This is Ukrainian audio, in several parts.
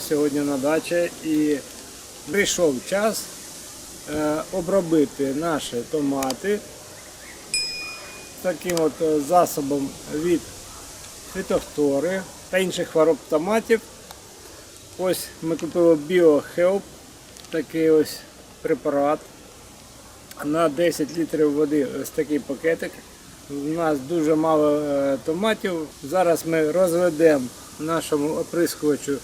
сьогодні на дачі і прийшов час е, обробити наші томати таким от е, засобом від фітофтори та інших хвороб томатів. Ось ми купили BioHelp, такий ось препарат. На 10 літрів води ось такий пакетик. У нас дуже мало е, томатів. Зараз ми розведемо нашому оприскувачу,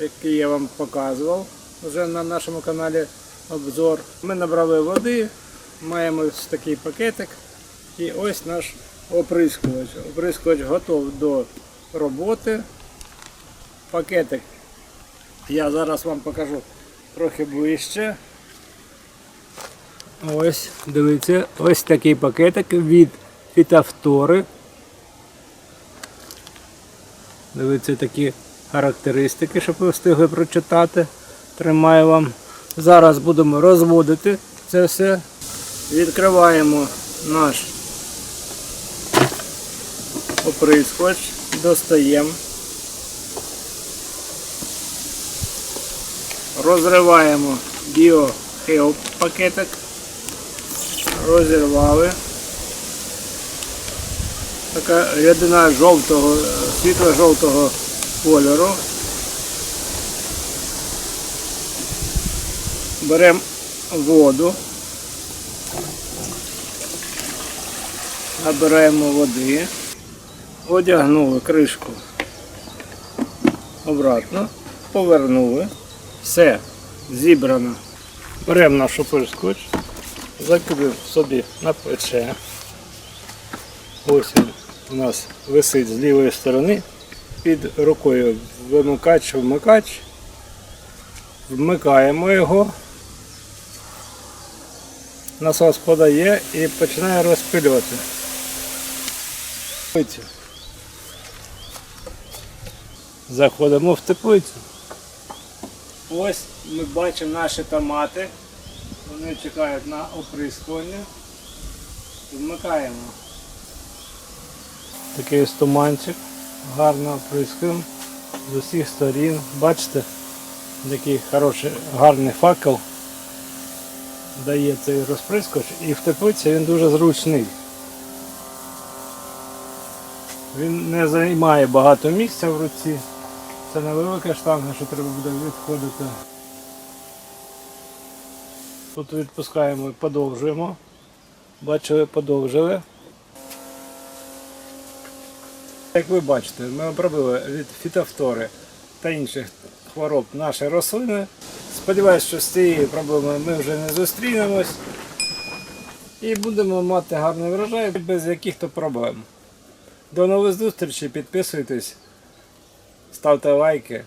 який я вам показував вже на нашому каналі обзор. Ми набрали води, маємо ось такий пакетик. І ось наш оприскувач. Оприскувач готов до роботи. Пакетик я зараз вам покажу трохи ближче. Ось, дивіться, ось такий пакетик від фітофтори. Дивіться такі характеристики, щоб ви встигли прочитати. Тримаю вам. Зараз будемо розводити це все. Відкриваємо наш оприскувач, достаємо. Розриваємо BioHelp пакетик. Розірвали. Така рядина жовтого, світло-жовтого кольору. Беремо воду. Набираємо води. Одягнули кришку обратно, повернули. Все, зібрано. Беремо нашу прискоч, закрив собі на плече. Ось він у нас висить з лівої сторони. Під рукою вимикач, вмикач. Вмикаємо його. Насос подає і починає розпилювати. Заходимо в теплицю. Ось ми бачимо наші томати. Вони чекають на оприскування. Вмикаємо. Такий ось туманчик. Гарно оприскуємо з усіх сторін. Бачите, який хороший, гарний факел дає цей розприскувач і в теплиці він дуже зручний. Він не займає багато місця в руці. Це невелика штанга, що треба буде відходити. Тут відпускаємо і подовжуємо. Бачили, подовжили. Як ви бачите, ми обробили від фітофтори та інших хвороб наші рослини. Сподіваюсь, що з цією проблемою ми вже не зустрінемось. І будемо мати гарний врожай без яких-то проблем. До нових зустрічей, підписуйтесь, ставте лайки.